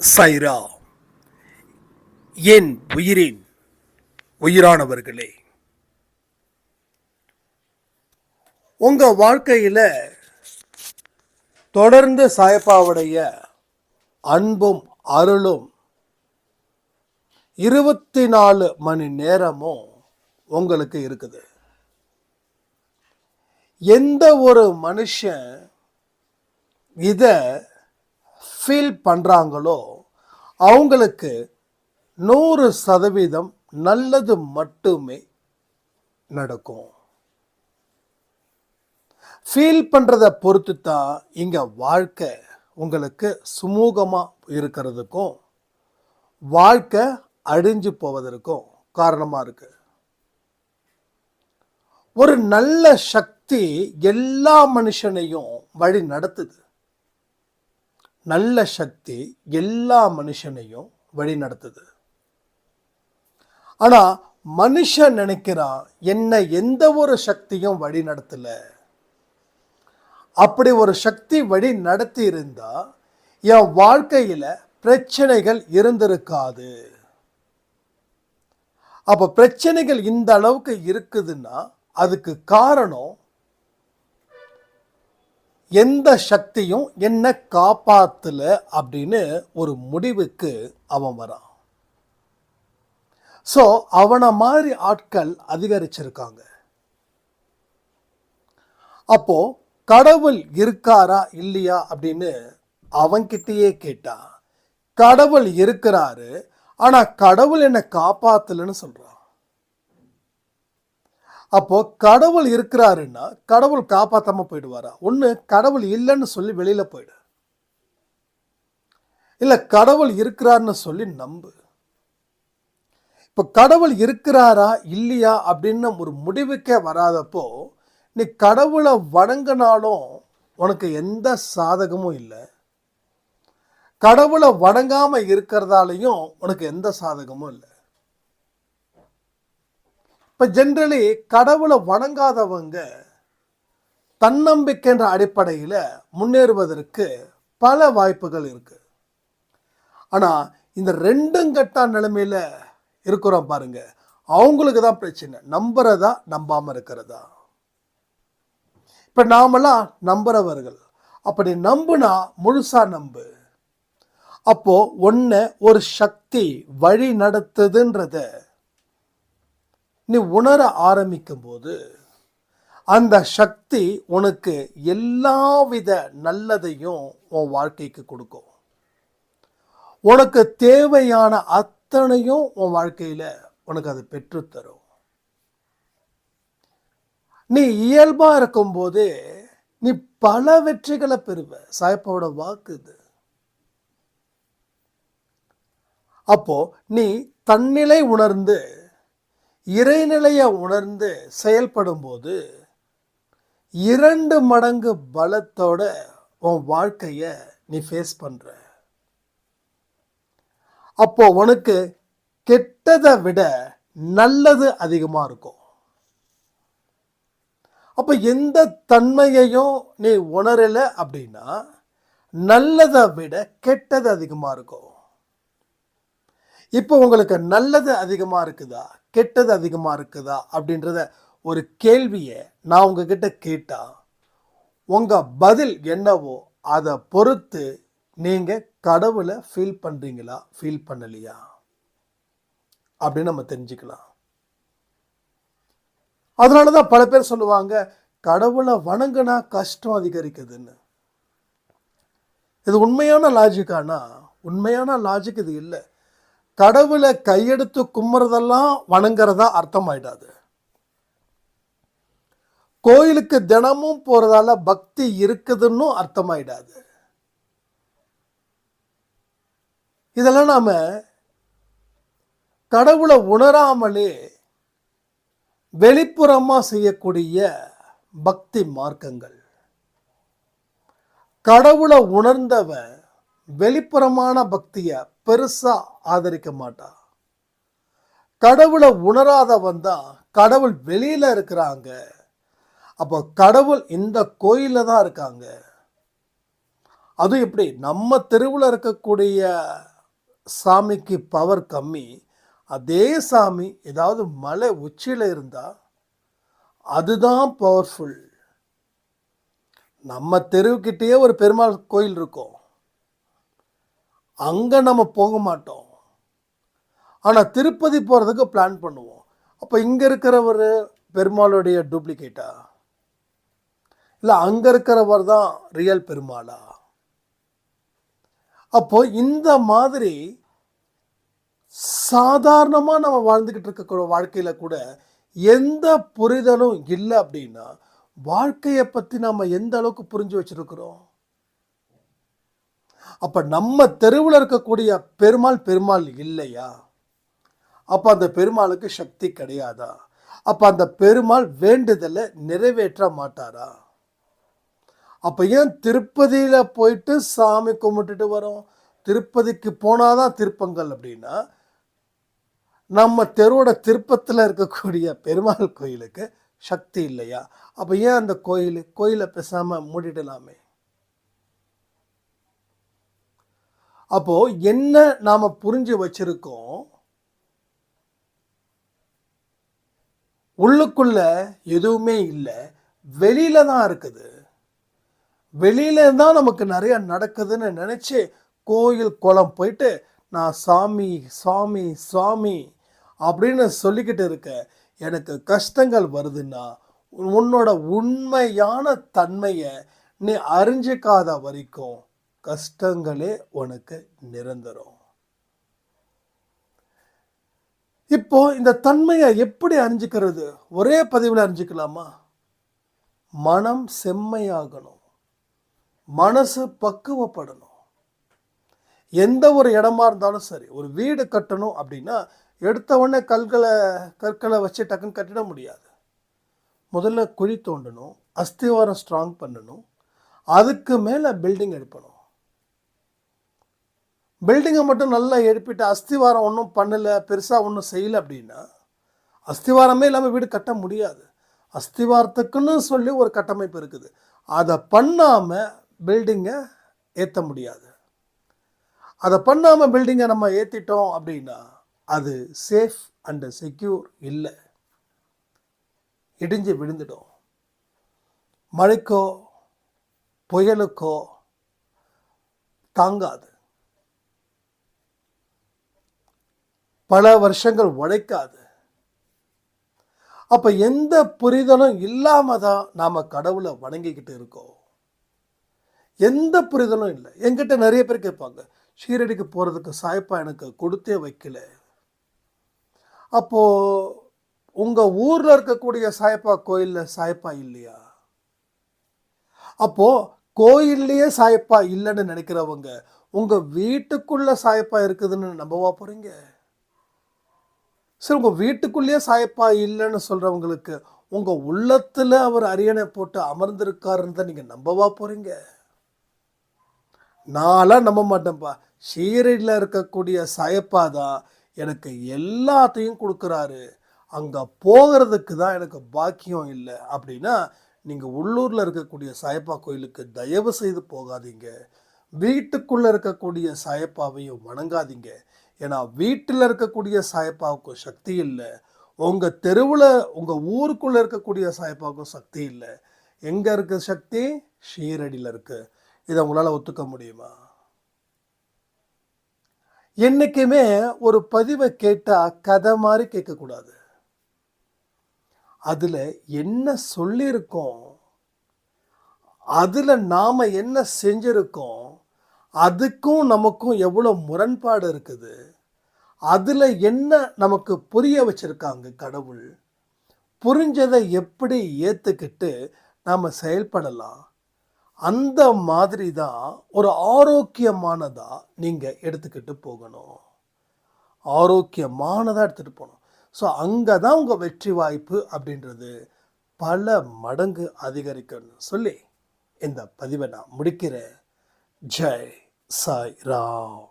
சைரா என் உயிரின் உயிரானவர்களே. உங்க வாழ்க்கையில தொடர்ந்து சாயப்பாவுடைய அன்பும் அருளும் இருபத்தி நாலு மணி நேரமும் உங்களுக்கு இருக்குது. எந்த ஒரு மனுஷன் இதை ஃபீல் பண்ணுறாங்களோ அவங்களுக்கு நூறு சதவீதம் நல்லது மட்டுமே நடக்கும். ஃபீல் பண்ணுறத பொறுத்து தான் இங்கே வாழ்க்கை உங்களுக்கு சுமூகமாக இருக்கிறதுக்கும் வாழ்க்கை அழிஞ்சு போவதற்கும் காரணமாக இருக்கு. ஒரு நல்ல சக்தி எல்லா மனுஷனையும் வழி நடத்துது. நல்ல சக்தி எல்லா மனுஷனையும் வழி நடத்துது ஆனா மனுஷன் நினைக்கிறான் என்ன எந்த ஒரு சக்தியும் வழி நடத்தல அப்படி ஒரு சக்தி வழி நடத்தி இருந்தா என் வாழ்க்கையில பிரச்சனைகள் இருந்திருக்காது. அப்ப பிரச்சனைகள் இந்த அளவுக்கு இருக்குதுன்னா அதுக்கு காரணம் எந்த சக்தியும் என்ன காப்பாத்தல அப்படின்னு ஒரு முடிவுக்கு அவன் வரான். ஸோ அவனை மாதிரி ஆட்கள் அதிகரிச்சிருக்காங்க. அப்போ கடவுள் இருக்காரா இல்லையா அப்படின்னு அவன்கிட்டயே கேட்டான் கடவுள் இருக்கிறாரு ஆனால் கடவுள் என்னை காப்பாத்தலன்னு சொல்றான். அப்போ கடவுள் இருக்கிறாருன்னா கடவுள் காப்பாற்றாமல் போயிடுவாரா? ஒன்று கடவுள் இல்லைன்னு சொல்லி வெளியில போயிடு. இல்லை கடவுள் இருக்கிறாருன்னு சொல்லி நம்பு. இப்போ கடவுள் இருக்கிறாரா இல்லையா அப்படின்னு ஒரு முடிவுக்கே வராதப்போ நீ கடவுளை வணங்கினாலும் உனக்கு எந்த சாதகமும் இல்லை. கடவுளை வணங்காமல் இருக்கிறதாலையும் உனக்கு எந்த சாதகமும் இல்லை. இப்போ ஜென்ரலி கடவுளை வணங்காதவங்க தன்னம்பிக்கைன்ற அடிப்படையில் முன்னேறுவதற்கு பல வாய்ப்புகள் இருக்குது ஆனால் இந்த ரெண்டும் கட்டா நிலைமையில் இருக்கிறோம் பாருங்க. அவங்களுக்கு தான் பிரச்சனை. நம்புறதா நம்பாமல் இருக்கிறதா? இப்போ நாமெல்லாம் நம்புறவர்கள். அப்படி நம்புனா முழுசா நம்பு. அப்போது ஒன்று ஒரு சக்தி வழி நடத்துதுன்றத நீ உணர ஆரம்பிக்கும் போது அந்த சக்தி உனக்கு எல்லாவித நல்லதையும் உன் வாழ்க்கைக்கு கொடுக்கும். உனக்கு தேவையான அத்தனையும் உன் வாழ்க்கையில உனக்கு அது பெற்றுத்தரும். நீ இயல்பா இருக்கும்போது நீ பல வெற்றிகளை பெறுவ. சாயப்பாவோட வாக்கு இது. அப்போ நீ தன்னிலை உணர்ந்து இறைநிலையை உணர்ந்து செயல்படும்போது இரண்டு மடங்கு பலத்தோட உன் வாழ்க்கைய நீ ஃபேஸ் பண்ற. அப்போ உனக்கு கெட்டதை விட நல்லது அதிகமாக இருக்கும். அப்போ எந்த தன்மையையும் நீ உணரல அப்படின்னா நல்லதை விட கெட்டது அதிகமாக இருக்கும். இப்போ உங்களுக்கு நல்லது அதிகமாக இருக்குதா? கெட்டது அதிகமாக இருக்குதா அப்படின்றத ஒரு கேள்வியை நான் உங்ககிட்ட கேட்டால் உங்கள் பதில் என்னவோ அதை பொறுத்து நீங்கள் கடவுளை ஃபீல் பண்ணுறீங்களா ஃபீல் பண்ணலையா? அப்படின்னு நம்ம தெரிஞ்சுக்கலாம். அதனால தான் பல பேர் சொல்லுவாங்க கடவுளை வணங்கினா கஷ்டம் அதிகரிக்குதுன்னு. இது உண்மையான லாஜிக்கானா உண்மையான லாஜிக் இது இல்லை. கடவுளை கையெடுத்து கும்புறதெல்லாம் வணங்குறதா அர்த்தம் ஆயிடாது கோயிலுக்கு தினமும் போறதால பக்தி இருக்குதுன்னு அர்த்தமாயிடாது. இதெல்லாம் நாம கடவுளை உணராமலே வெளிப்புறமா செய்யக்கூடிய பக்தி மார்க்கங்கள். கடவுளை உணர்ந்தவன் வெளிப்புறமான பக்தியை பெருசாக ஆதரிக்க மாட்டான் கடவுளை உணராதவன் தான் கடவுள் வெளியில் இருக்கிறாங்க. அப்போ கடவுள் இந்த கோயிலில் தான் இருக்காங்க. அதுவும் எப்படி? நம்ம தெருவில் இருக்கக்கூடிய சாமிக்கு பவர் கம்மி. அதே சாமி ஏதாவது மலை உச்சியில் இருந்தால் அதுதான் பவர்ஃபுல் நம்ம தெருவுக்கிட்டேயே ஒரு பெருமாள் கோயில் இருக்கும். அங்கே நம்ம போக மாட்டோம். ஆனால் திருப்பதி போகிறதுக்கு பிளான் பண்ணுவோம். அப்போ இங்கே இருக்கிறவர் பெருமாளுடைய டூப்ளிகேட்டா இல்லை அங்கே இருக்கிறவர் தான் ரியல் பெருமாளா? அப்போ இந்த மாதிரி சாதாரணமாக நம்ம வாழ்ந்துக்கிட்டு இருக்க வாழ்க்கையில் கூட எந்த புரிதலும் இல்லை அப்படின்னா வாழ்க்கையை பற்றி நம்ம எந்த அளவுக்கு புரிஞ்சு வச்சுருக்கிறோம்? அப்போ நம்ம தெருவில் இருக்கக்கூடிய பெருமாள் பெருமாள் இல்லையா? அப்போ அந்த பெருமாளுக்கு சக்தி கிடையாதா? அப்போ அந்த பெருமாள் வேண்டுதலை நிறைவேற்ற மாட்டாரா? அப்போ ஏன் திருப்பதியில் போயிட்டு சாமி கும்பிட்டுட்டு வரோம்? திருப்பதிக்கு போனாதான் திருப்பங்கள் அப்படின்னா நம்ம தெருவோட திருப்பத்தில் இருக்கக்கூடிய பெருமாள் கோயிலுக்கு சக்தி இல்லையா? அப்போ ஏன் அந்த கோயில் கோயிலை பேசாமல் மூடிடலாமே? அப்போ என்ன நாம புரிஞ்சு வச்சிருக்கோம்? உள்ளுக்குள்ள எதுவுமே இல்லை. வெளியில தான் இருக்குது. வெளியில தான் நமக்கு நிறைய நடக்குதுன்னு நினைச்சு கோயில் குளம் போயிட்டு நான் சாமி சாமி சாமி அப்படின்னு சொல்லிக்கிட்டு இருக்க எனக்கு கஷ்டங்கள் வருதுன்னா உன்னோட உண்மையான தன்மையை நீ அறிஞ்சிக்காத வரைக்கும் கஷ்டங்களே உனக்கு நிரந்தரம். இப்போ இந்த தன்மையை எப்படி அறிஞ்சிக்கிறது? ஒரே பதிவில் அறிஞ்சிக்கலாமா? மனம் செம்மையாகணும். மனசு பக்குவப்படணும். எந்த ஒரு இடமா இருந்தாலும் சரி ஒரு வீடு கட்டணும் அப்படின்னா எடுத்த உடனே கல்களை கற்களை வச்சு டக்குன்னு கட்டிட முடியாது. முதல்ல குழி தோண்டணும் அஸ்திவாரம் ஸ்ட்ராங் பண்ணணும். அதுக்கு மேலே பில்டிங் எடுப்பணும். பில்டிங்கை மட்டும் நல்லா எழுப்பிட்டு அஸ்திவாரம் ஒன்றும் பண்ணலை பெருசாக ஒன்றும் செய்யலை அப்படின்னா அஸ்திவாரமே இல்லாமல் வீடு கட்ட முடியாது. அஸ்திவாரத்துக்குன்னு சொல்லி ஒரு கட்டமைப்பு இருக்குது. அதை பண்ணாமல் பில்டிங்கை ஏற்ற முடியாது. அதை பண்ணாமல் பில்டிங்கை நம்ம ஏற்றிட்டோம் அப்படின்னா அது சேஃப் அண்டு செக்யூர் இல்லை. இடிஞ்சு விழுந்துடும். மழைக்கோ புயலுக்கோ தாங்காது. பல வருஷங்கள் உழைக்காது. அப்போ எந்த புரிதலும் இல்லாமல் தான் நாம் கடவுளை வணங்கிக்கிட்டு இருக்கோம். எந்த புரிதலும் இல்லை. என்கிட்ட நிறைய பேர் கேட்பாங்க ஷீரடிக்கு போகிறதுக்கு சாய்ப்பா எனக்கு கொடுத்தே வைக்கல. அப்போது உங்கள் ஊரில் இருக்கக்கூடிய சாயப்பா கோயிலில் சாயப்பா இல்லையா? அப்போது கோயில்லையே சாயப்பா இல்லைன்னு நினைக்கிறவங்க உங்கள் வீட்டுக்குள்ளே சாயப்பா இருக்குதுன்னு நம்பவா போகிறீங்க சரி உங்கள் வீட்டுக்குள்ளேயே சாயப்பா இல்லைன்னு சொல்கிறவங்களுக்கு உங்கள் உள்ளத்தில் அவர் அரியணை போட்டு அமர்ந்திருக்காருன்னு தான் நீங்கள் நம்பவா போகிறீங்க நான்லாம் நம்ப மாட்டேன்ப்பா ஷீரடியில் இருக்கக்கூடிய சாயப்பா தான் எனக்கு எல்லாத்தையும் கொடுக்குறாரு. அங்கே போகிறதுக்கு தான் எனக்கு பாக்கியம் இல்லை. அப்படின்னா நீங்கள் உள்ளூரில் இருக்கக்கூடிய சாயப்பா கோயிலுக்கு தயவு செய்து போகாதீங்க. வீட்டுக்குள்ளே இருக்கக்கூடிய சாயப்பாவையும் வணங்காதீங்க. ஏன்னா வீட்டில் இருக்கக்கூடிய சாயப்பாவுக்கும் சக்தி இல்லை. உங்கள் தெருவில் உங்கள் ஊருக்குள்ளே இருக்கக்கூடிய சாயப்பாவுக்கும் சக்தி இல்லை. எங்கே இருக்க சக்தி? ஷீரடியில் இருக்குது இதை உங்களால் ஒத்துக்க முடியுமா? என்றைக்குமே ஒரு பதிவை கேட்டால் கதை மாதிரி கேட்கக்கூடாது. அதில் என்ன சொல்லியிருக்கோம்? அதில் நாம் என்ன செஞ்சுருக்கோம்? அதுக்கும் நமக்கும் எவ்வளோ முரண்பாடு இருக்குது? அதில் என்ன நமக்கு புரிய வச்சுருக்காங்க கடவுள்? புரிஞ்சதை எப்படி ஏற்றுக்கிட்டு நாம் செயல்படலாம்? அந்த மாதிரி தான் ஒரு ஆரோக்கியமானதாக நீங்கள் எடுத்துக்கிட்டு போகணும். ஆரோக்கியமானதாக எடுத்துகிட்டு போகணும். ஸோ அங்கே தான் உங்கள் வெற்றி வாய்ப்பு அப்படின்றது பல மடங்கு அதிகரிக்கணும்னு சொல்லி இந்த பதிவை நான் முடிக்கிறேன். ஜெய் சாய் ராம்